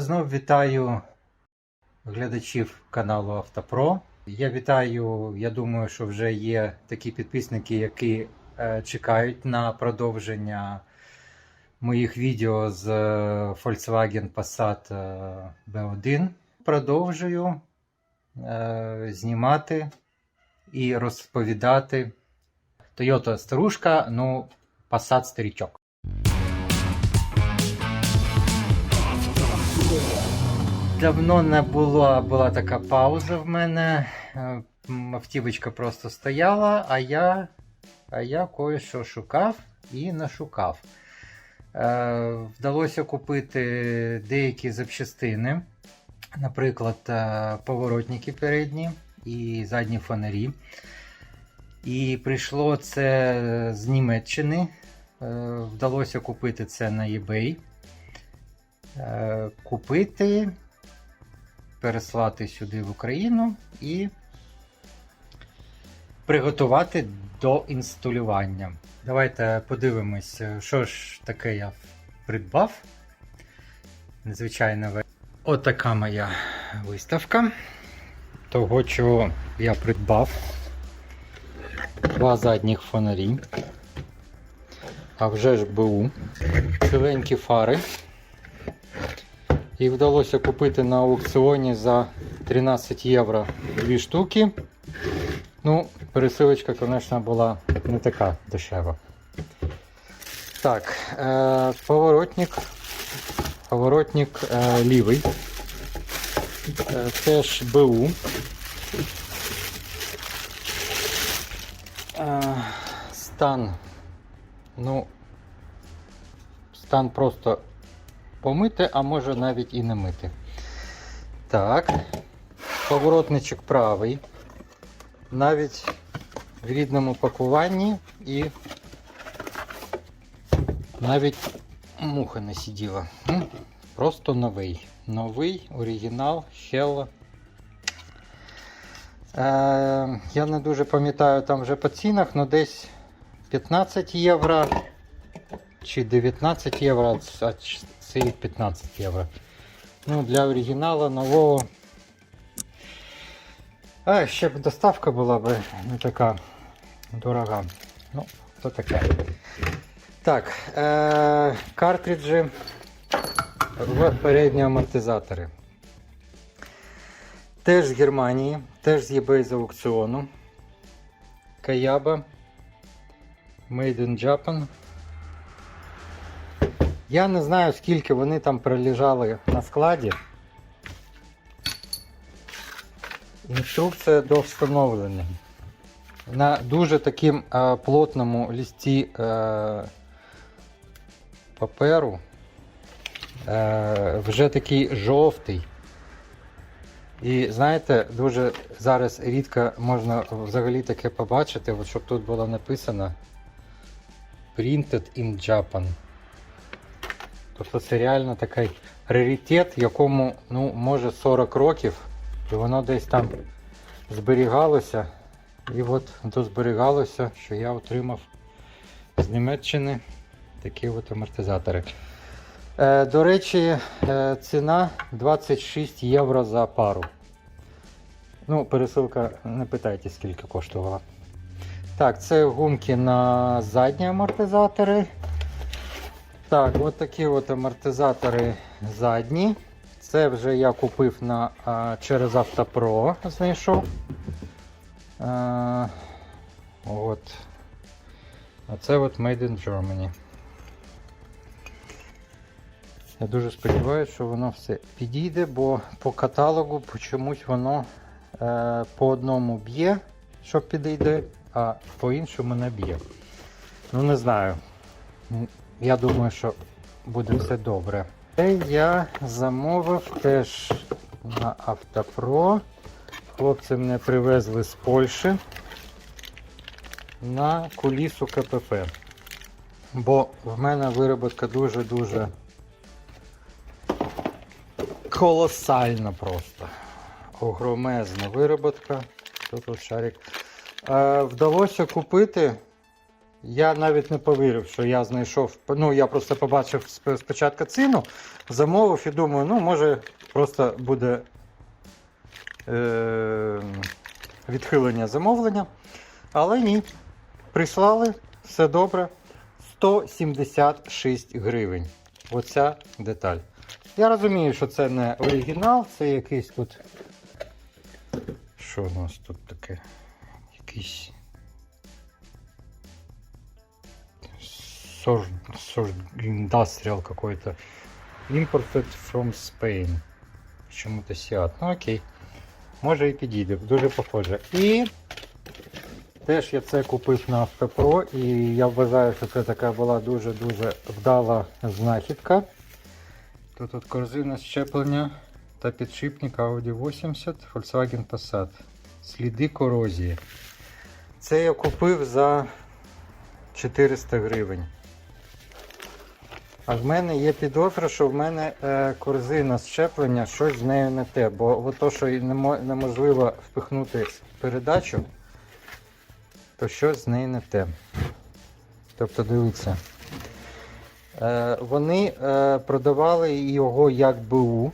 Знов вітаю глядачів каналу Автопро. Я вітаю, я думаю, що вже є такі підписники, які е, чекають на продовження моїх відео з е, Volkswagen Passat е, B1. Продовжую знімати і розповідати. Toyota старушка, ну, Passat старічок. Давно не була, була така пауза в мене. Е, Автівочка просто стояла, а я, а я кое-що шукав і нашукав. Е, вдалося купити деякі запчастини, наприклад, е, поворотники передні і задні фонарі. І прийшло це з Німеччини. Е, Вдалося купити це на eBay. Е, Купити переслати сюди в Україну і приготувати до інсталювання. Давайте подивимось, що ж таке я придбав. Незвичайна Отака моя виставка того, чого я придбав. Два задніх фонарі. А вже ж БУ. Ціленькі фари. Їх вдалося купити на аукціоні за 13 євро дві штуки. Ну, пересилочка, звісно, була не така дешева. Так, е, поворотник. Поворотник е, лівий. Е, теж БУ. Е, стан. Ну, стан просто помити, а може навіть і не мити. Так, поворотничок правий. Навіть в рідному пакуванні і навіть муха не сиділа. Просто новий. Новий оригінал, Shell. Е, я не дуже пам'ятаю там вже по цінах, але десь 15 євро чи 19 євро, а це 15 євро. Ну, для оригіналу нового. А, ще б доставка була б не така дорога. Ну, то таке. Так, е- картриджі в передні амортизатори. Теж з Германії, теж з eBay з аукціону. Каяба. Made in Japan. Я не знаю, скільки вони там пролежали на складі. Інструкція до встановлення. На дуже таким е, плотному листі е, паперу. Е, вже такий жовтий. І знаєте, дуже зараз рідко можна взагалі таке побачити, от щоб тут було написано Printed in Japan. Тобто це реально такий раритет, якому ну, може 40 років, і воно десь там зберігалося. І от дозберігалося, що я отримав з Німеччини такі от амортизатори. Е, до речі, е, ціна 26 євро за пару. Ну, пересилка, не питайте, скільки коштувала. Так, це гумки на задні амортизатори. Так, от такі от амортизатори задні. Це вже я купив на, а, через Автопро, знайшов. А, от. А це от Made in Germany. Я дуже сподіваюся, що воно все підійде, бо по каталогу чомусь воно е, по одному б'є, що підійде, а по іншому не б'є. Ну не знаю. Я думаю, що буде все добре. Це я замовив теж на Автопро. Хлопці мене привезли з Польщі на кулісу КПП. Бо в мене вироботка дуже-дуже колосальна просто. Огромезна вироботка. Тут от шарик. Е, вдалося купити Я навіть не повірив, що я знайшов. Ну, я просто побачив спочатку ціну, замовив і думаю, ну, може, просто буде е- відхилення замовлення. Але ні. Прислали, все добре. 176 гривень. Оця деталь. Я розумію, що це не оригінал, це якийсь тут. Що у нас тут таке? Якийсь. Сож, сож, industrial какой-то. Imported from Spain. Чому-то Seat. Ну окей. Може і підійде, дуже похоже. І теж я це купив на Автопро, і я вважаю, що це така була дуже-дуже вдала знахідка. Тут от корзина щеплення та підшипник Audi 80 Volkswagen Passat. Сліди корозії. Це я купив за 400 гривень. А в мене є підозра, що в мене е, корзина щеплення, щось з нею не те. Бо от то, що неможливо впихнути передачу, то щось з нею не те. Тобто дивіться. Е, вони е, продавали його як БУ.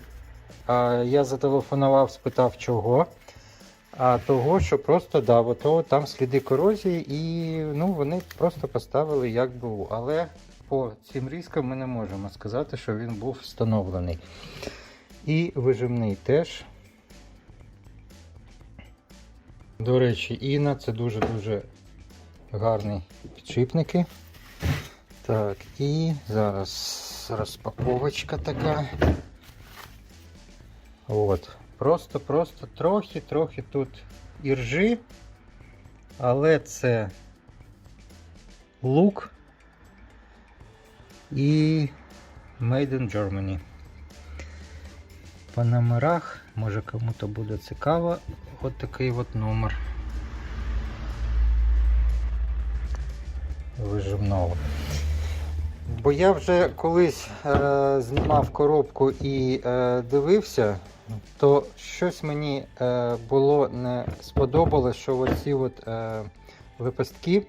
А я зателефонував, спитав чого. А того, що просто да, ото там сліди корозії, і ну, вони просто поставили як БУ. Але по цим різкам ми не можемо сказати, що він був встановлений. І вижимний теж. До речі, Іна це дуже-дуже гарні підшипники. Так, і зараз розпаковочка така. От. Просто-просто трохи-трохи тут іржи, але це лук і Made in Germany. По номерах, може кому-то буде цікаво, от такий от номер вижимного. Бо я вже колись е, знімав коробку і е, дивився, то щось мені е, було не сподобалось, що оці от, е, випастки е,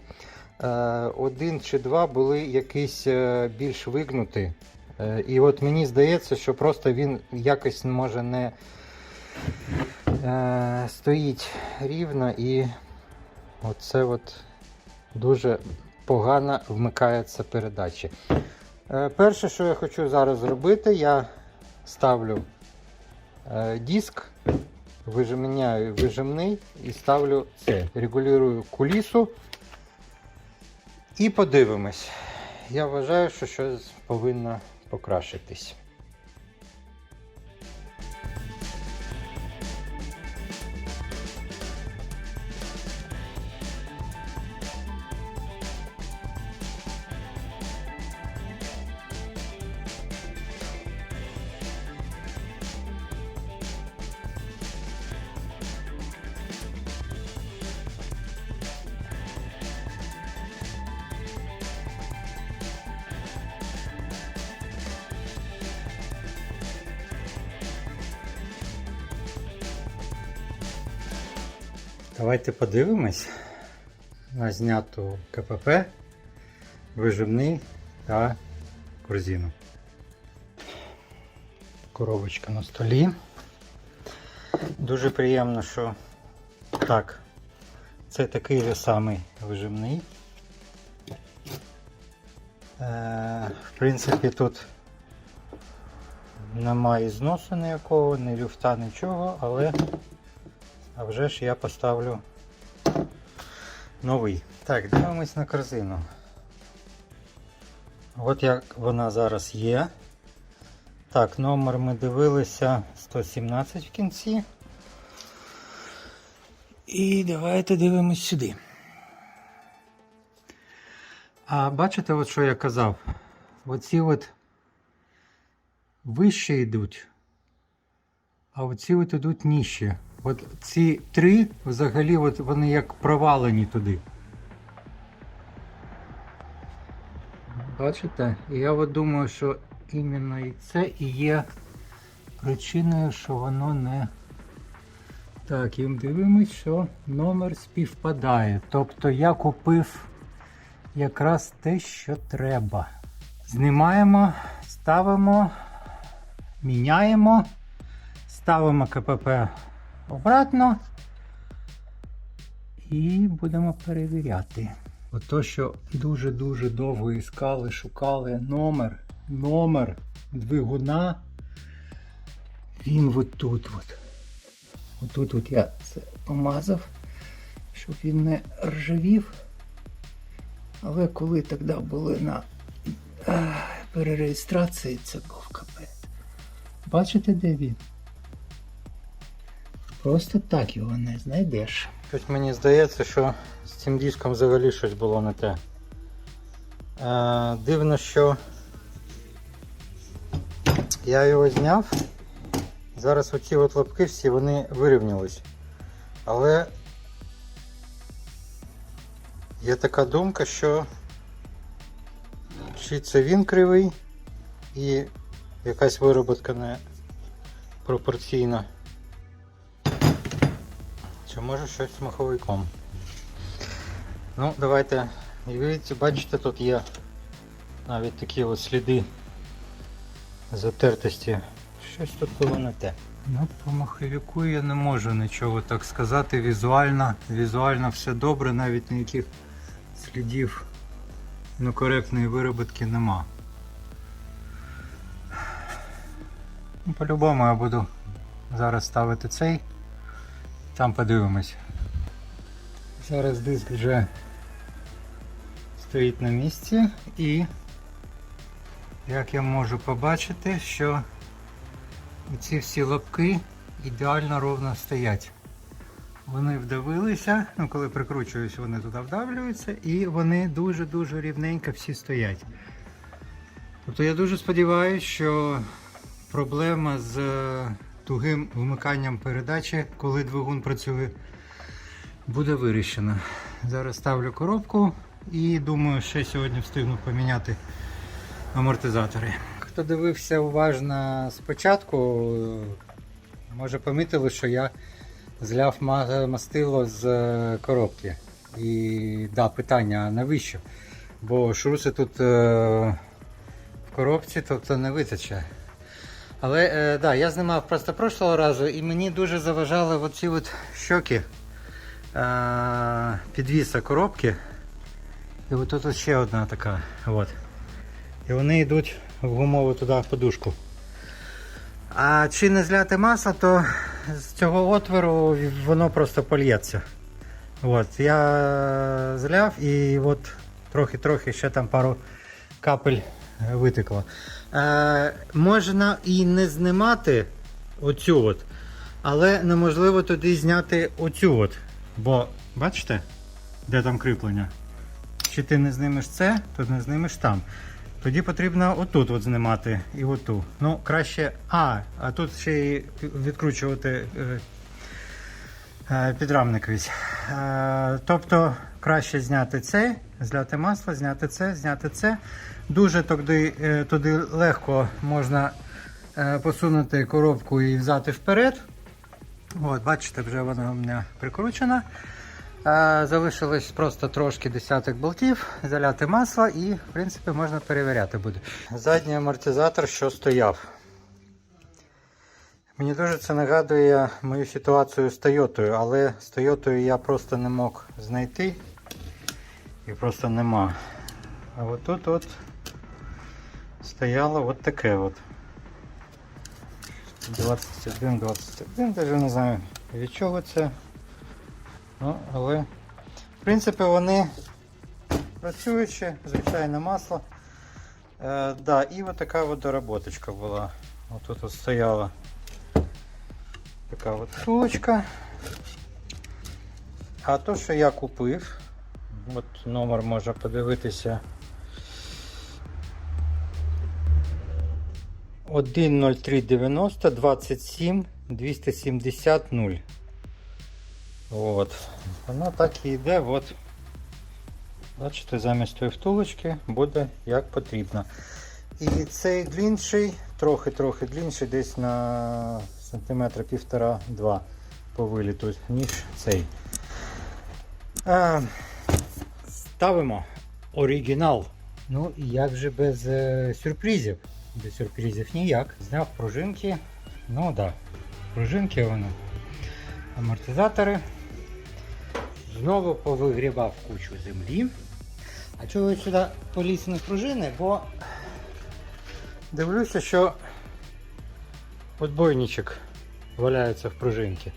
один чи два були якісь е, більш вигнуті. Е, і от мені здається, що просто він якось може не е, стоїть рівно і оце от дуже погано вмикається передачі. Е, Перше, що я хочу зараз зробити, я ставлю е, диск, вижимняю вижимний і ставлю це. Регулюю кулісу і подивимось. Я вважаю, що щось повинно покращитись. Давайте подивимось на зняту КПП, вижимний та корзину. Коробочка на столі. Дуже приємно, що так, це такий же самий вижимний. Е, в принципі, тут немає зносу ніякого, ні люфта, нічого, але а вже ж я поставлю новий. Так, дивимось на корзину. От як вона зараз є. Так, номер ми дивилися 117 в кінці. І давайте дивимось сюди. А бачите, от що я казав? Оці от вище йдуть, а оці от йдуть нижче. От ці три взагалі от вони як провалені туди. Бачите? І я от думаю, що іменно і це і є причиною, що воно не. Так, і дивимось, що номер співпадає. Тобто я купив якраз те, що треба. Знімаємо, ставимо, міняємо, ставимо КПП обратно і будемо перевіряти. Ото, що дуже-дуже довго іскали, шукали номер, номер двигуна. Він от тут. От. Отут от я це помазав, щоб він не ржавів. Але коли тоді були на е, перереєстрації, це був капець. Бачите, де він? Просто так його не знайдеш. Щось мені здається, що з цим диском взагалі щось було не те. Е, дивно, що я його зняв. Зараз оці от лапки всі вони вирівнялись. Але є така думка, що чи це він кривий і якась вироботка не пропорційна. Чи може щось з маховиком. Ну, давайте. І бачите, тут є навіть такі от сліди затертості. Щось тут було не те. Ну, по маховику я не можу нічого так сказати. Візуально, візуально все добре, навіть ніяких слідів ну, коректної вироботки нема. Ну, По-любому я буду зараз ставити цей. Там подивимось. Зараз диск вже стоїть на місці і як я можу побачити, що ці всі лапки ідеально ровно стоять. Вони вдавилися, ну коли прикручуюсь, вони туди вдавлюються і вони дуже-дуже рівненько всі стоять. Тобто я дуже сподіваюся, що проблема з тугим вмиканням передачі, коли двигун працює, буде вирішена. Зараз ставлю коробку і думаю, ще сьогодні встигну поміняти амортизатори. Хто дивився уважно спочатку, може помітили, що я зляв мастило з е, коробки. І да, питання, навіщо? Бо шруси тут е, в коробці, тобто не витече. Але е, да, я знімав просто прошлого разу і мені дуже заважали оці от щоки е, підвіса коробки. І от тут ще одна така. От. І вони йдуть в гумову туди подушку. А чи не зляти масло, то з цього отвору воно просто польється. От, я зляв і от трохи-трохи ще там пару капель витекло. Е, можна і не знімати оцю от, але неможливо тоді зняти оцю от. Бо бачите, де там кріплення? Чи ти не знімеш це, то не знімеш там. Тоді потрібно отут от знімати і оту. Ну, краще. А, а тут ще й відкручувати е, е, підрамник весь. Е, тобто краще зняти це, зляти масло, зняти це, зняти це. Дуже туди, е, туди легко можна е, посунути коробку і взяти вперед. От, бачите, вже вона у мене прикручена. Е, Залишилось просто трошки десяток болтів, заляти масло і, в принципі, можна перевіряти буде. Задній амортизатор, що стояв. Мені дуже це нагадує мою ситуацію з Тойотою, але з Тойотою я просто не мог знайти. І просто нема. А от тут от стояло от таке от. 21, 21, навіть не знаю від чого це. Ну, але, в принципі, вони працюючі, звичайне масло. Е, да, і от така от доработочка була. Отут от стояла така от втулочка. А то, що я купив, от номер можна подивитися. 10390 27 270 0. От. Воно так і йде. От. Бачите, замість тої втулочки буде як потрібно. І цей длінший, трохи-трохи длінший, десь на сантиметра півтора-два по виліту, ніж цей. А, ставимо. оригінал. Ну і як же без е, сюрпризів? Без сюрпризів ніяк. Зняв пружинки. Ну да. пружинки воно. Амортизатори. Знову повигрібав кучу землі. А чого я сюди поліз на пружини? Бо дивлюся, що отбойничок валяється в пружинці.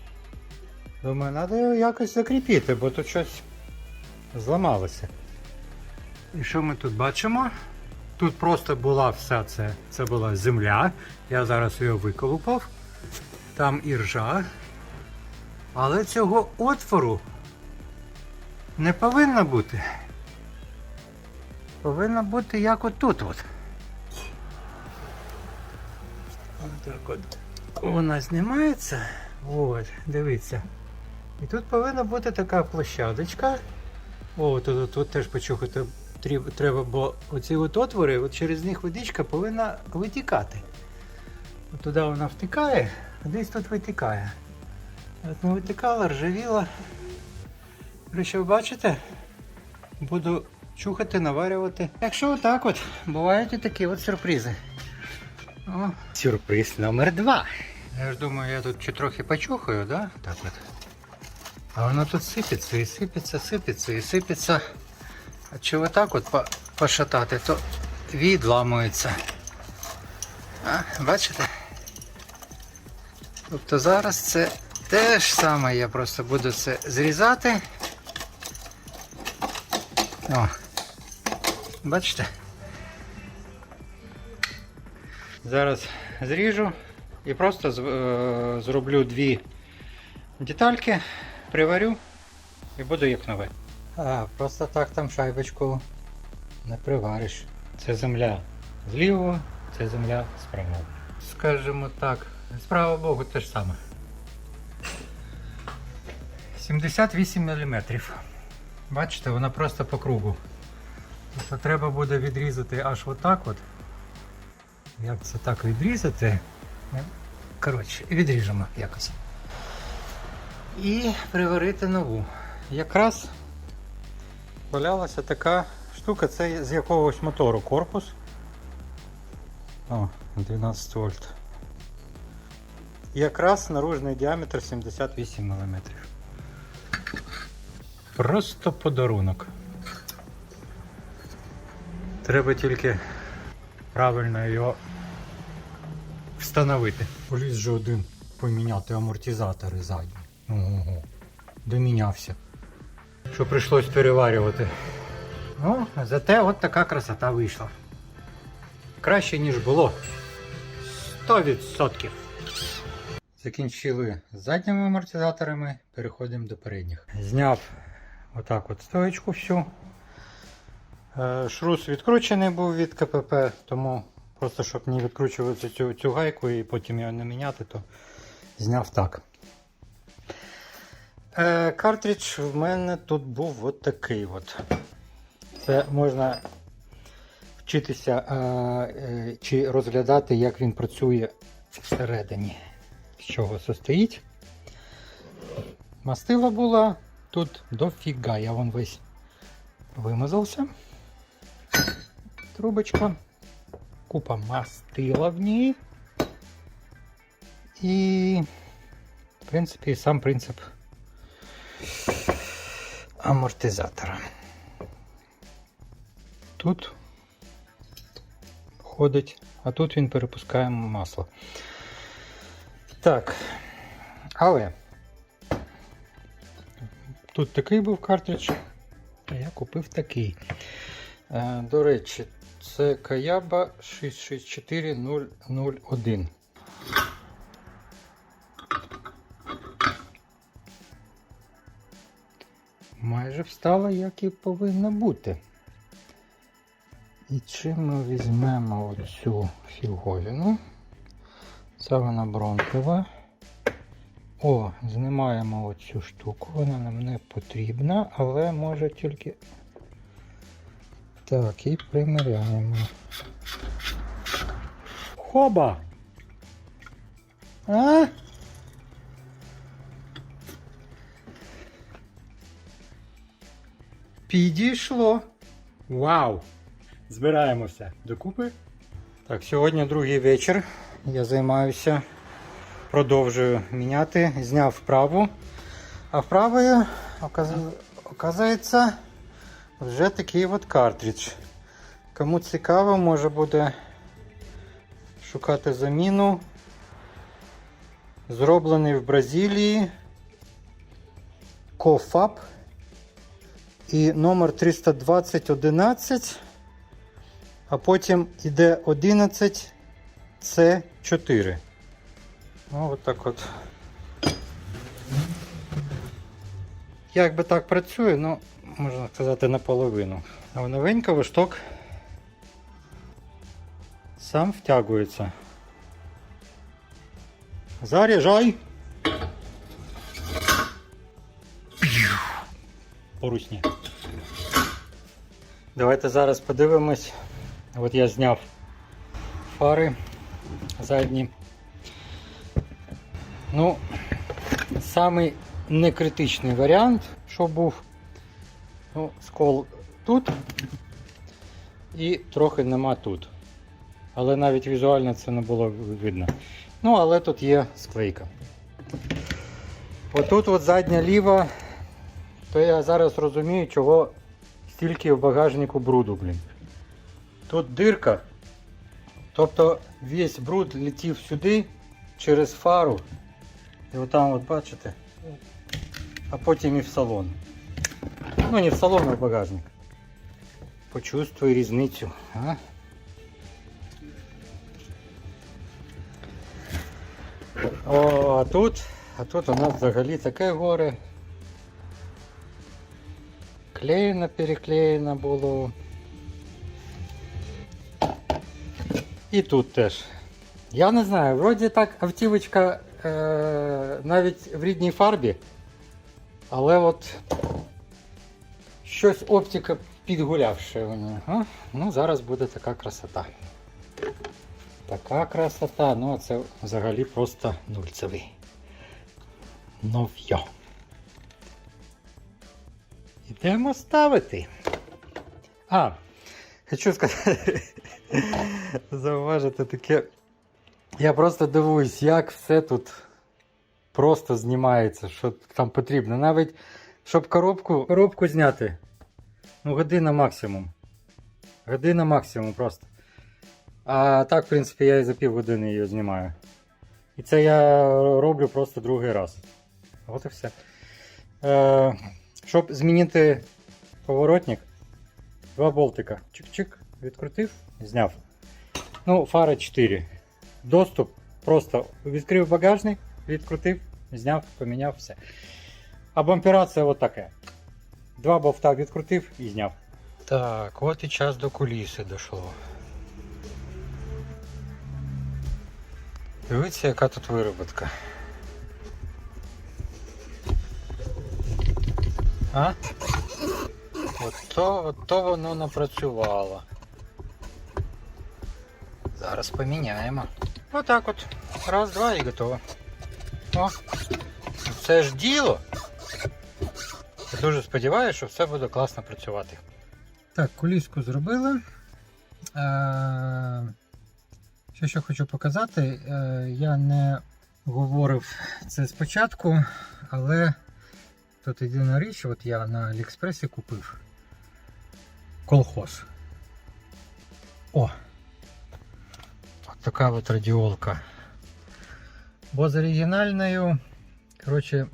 Думаю, треба його якось закріпити, бо тут щось зламалося. І що ми тут бачимо? Тут просто була вся це, це була земля. Я зараз її виколупав. Там іржа. Але цього отвору не повинно бути. Повинно бути як отут. От. Так от. Вона знімається. От, дивіться. І тут повинна бути така площадочка. О, тут, тут теж почухати треба, бо оці от отвори, от через них водичка повинна витікати. От туди вона втікає, а десь тут витікає. От не витікала, ржавіла. Ви бачите? Буду чухати, наварювати. Так що отак от, бувають і такі от сюрпризи. О, сюрприз номер два. Я ж думаю, я тут ще трохи почухаю, да? Так от. А воно тут сипеться і сипеться, сипеться і сипеться. А чи отак от пошатати, то відламується. А, бачите? Тобто зараз це те ж саме, я просто буду це зрізати. О, бачите? Зараз зріжу і просто е, зроблю дві детальки, приварю і буду як нове. А, просто так там шайбочку не привариш. Це земля з лівого, це земля з правого. Скажімо так, з правого богу те ж саме. 78 мм. Бачите, вона просто по кругу. Тобто треба буде відрізати аж отак от. Як це так відрізати? Коротше, відріжемо якось. І приварити нову. Якраз валялася така штука, це з якогось мотору корпус. О, 12 вольт. Якраз наружний діаметр 78 мм. Просто подарунок. Треба тільки правильно його встановити. Поліз же один поміняти амортизатори задні. Ого, домінявся. Що прийшлось переварювати. Ну, зате от така красота вийшла. Краще, ніж було. 100%. Закінчили з задніми амортизаторами, переходимо до передніх. Зняв отак от стоечку всю. Е, Шрус відкручений був від КПП, тому просто щоб не відкручувати цю, цю гайку і потім його не міняти, то зняв так. Е, картридж в мене тут був от такий. от. Це можна вчитися е, е, чи розглядати, як він працює всередині, з чого состоїть. Мастила була тут дофіга, я вон весь вимазався. Трубочка, купа мастила в ній. І, в принципі, сам принцип амортизатора. Тут ходить, а тут він перепускає масло. Так, але тут такий був картридж, а я купив такий. Е, До речі, це Каяба 664001. Майже встала, як і повинна бути. І чим ми візьмемо оцю фіговіну? Це вона бронкова. О, знімаємо оцю штуку, вона нам не потрібна, але може тільки. Так, і приміряємо. Хоба! А? Підійшло. Вау! Збираємося докупи. Так, сьогодні другий вечір. Я займаюся, продовжую міняти. Зняв вправу. А вправою, оказується, вже такий от картридж. Кому цікаво, може буде шукати заміну. Зроблений в Бразилії. Кофап. І номер 32011. А потім іде 11 С4. Ну, от так от. Як би так працює, ну, можна сказати, наполовину. А новенький шток сам втягується. Заряжай! Поручні. Давайте зараз подивимось. От я зняв фари задні. Ну, самий некритичний варіант, що був. Ну, скол тут і трохи нема тут. Але навіть візуально це не було видно. Ну, але тут є склейка. Отут от задня ліва, то я зараз розумію, чого стільки в багажнику бруду, блін. Тут дирка. Тобто весь бруд летів сюди через фару. І отам от бачите. А потім і в салон. Ну не в салон, а в багажник. Почувствуй різницю. А? О, а тут, а тут у нас взагалі таке горе. Клеєно, переклеєно було. І тут теж. Я не знаю, вроді так автівочка е, навіть в рідній фарбі, але от щось оптика підгулявши у нього. Ну, зараз буде така красота. Така красота, ну а це взагалі просто нульцевий. Нов'йо. Ідемо ставити. А, хочу сказати, зауважити таке. Я просто дивуюсь, як все тут просто знімається, що там потрібно. Навіть щоб коробку, коробку зняти. Ну, година максимум. Година максимум просто. А так, в принципі, я і за півгодини її знімаю. І це я роблю просто другий раз. От і все. Е, щоб змінити поворотник, два болтика. Чик-чик, відкрутив, зняв. Ну, фара 4. Доступ просто відкрив багажник, відкрутив, зняв, поміняв все. А бампера це от таке. Два болта відкрутив і зняв. Так, от і час до куліси дійшло. Дивіться, яка тут вироботка. А? От то, от то воно напрацювало. Зараз поміняємо. Отак от. Раз, два і готово. О, це ж діло. Я дуже сподіваюся, що все буде класно працювати. Так, коліску зробили. Е, Що ще хочу показати, Е, я не говорив це спочатку, але тут єдина річ, от я на Аліекспресі купив колхоз. О! От така от радіолка. Бо з оригінальною, коротше,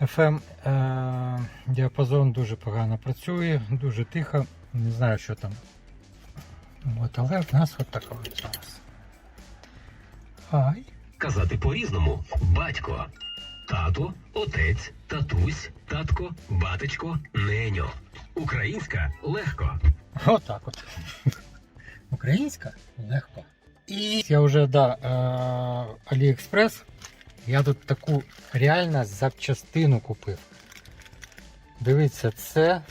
FM е, діапазон дуже погано працює, дуже тихо, не знаю, що там. От, але в нас от така от зараз. Ай. Казати по-різному. Батько, тато, отець, татусь, татко, батечко, неньо. Українська легко. Отак от. Українська легко. І я вже да, е, Аліекспрес. Я тут таку реально запчастину купив. Дивіться, це.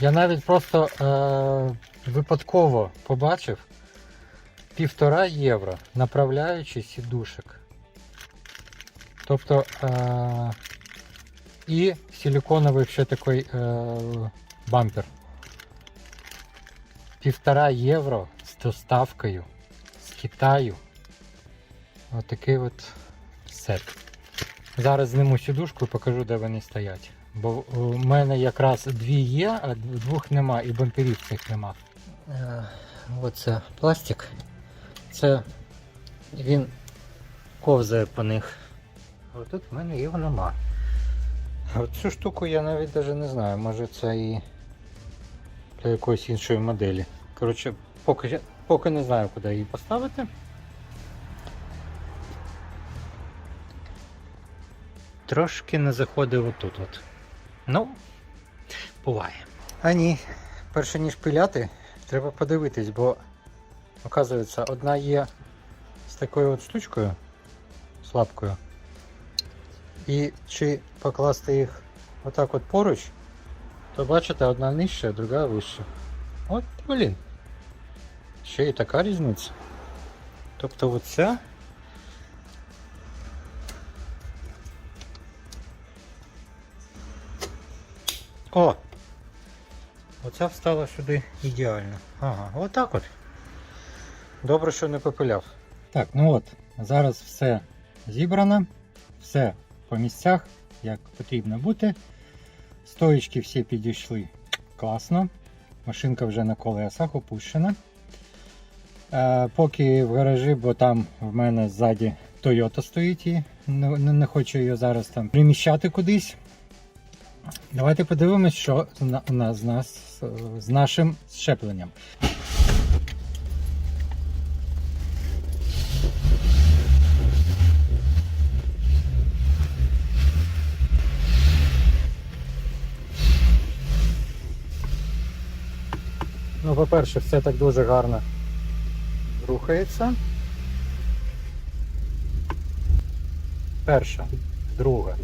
Я навіть просто е, випадково побачив півтора євро направляючий сідушек. Тобто е, і силиконовий ще такий е, бампер. півтора євро з доставкою з Китаю. Отакий от сет. Зараз зніму сідушку і покажу, де вони стоять. Бо у мене якраз дві є, а двох нема, і бамперів цих нема. Е, Оце пластик. Це він ковзає по них. А тут в мене його нема. А Цю штуку я навіть навіть не знаю, може це і для якоїсь іншої моделі. Коротше, поки, поки не знаю, куди її поставити. Трошки не заходив отут от. Ну, буває. А ні, перше ніж пиляти, треба подивитись, бо оказується, одна є з такою от штучкою, слабкою. І чи покласти їх отак от поруч, то бачите, одна нижча, друга вища. От, блін. Ще і така різниця. Тобто оця. О! Оця встала сюди ідеально. Ага, отак от. Добре, що не попиляв. Так, ну от, зараз все зібрано, все по місцях, як потрібно бути. Стоїчки всі підійшли класно. Машинка вже на колесах опущена. Е, поки в гаражі, бо там в мене ззаді Toyota стоїть і не, не, хочу її зараз там приміщати кудись. Давайте подивимось, що з, нас, з нашим щепленням. Ну, по-перше, все так дуже гарно рухається. Перша, друга,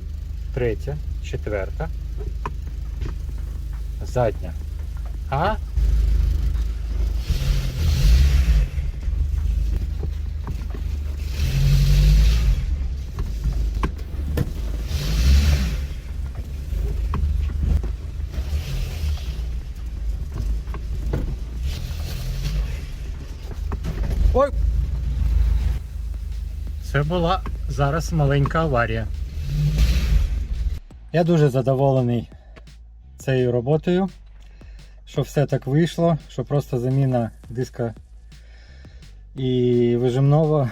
третя, четверта. Задня. А? Ой! Це була зараз маленька аварія. Я дуже задоволений цією роботою, що все так вийшло, що просто заміна диска і вижимного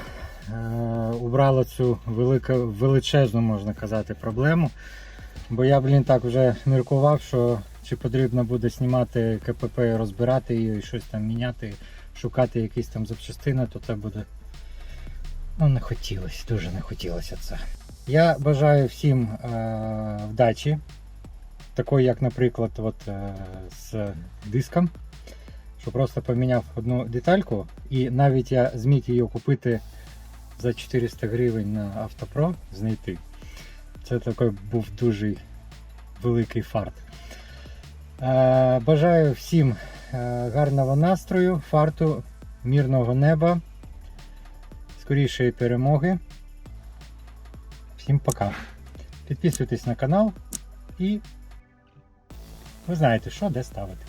е, убрала цю велику, величезну, можна казати, проблему. Бо я, блін, так вже міркував, що чи потрібно буде знімати КПП, розбирати її і щось там міняти, шукати якісь там запчастини, то це буде. Ну, не хотілося, дуже не хотілося це. Я бажаю всім е, вдачі, такої, як, наприклад, от, е, з диском, що просто поміняв одну детальку, і навіть я зміг її купити за 400 гривень на Автопро знайти. Це такий був дуже великий фарт. Е, бажаю всім е, гарного настрою, фарту, мирного неба, скорішої перемоги. Всім пока. Підписуйтесь на канал і ви знаєте, що де ставити.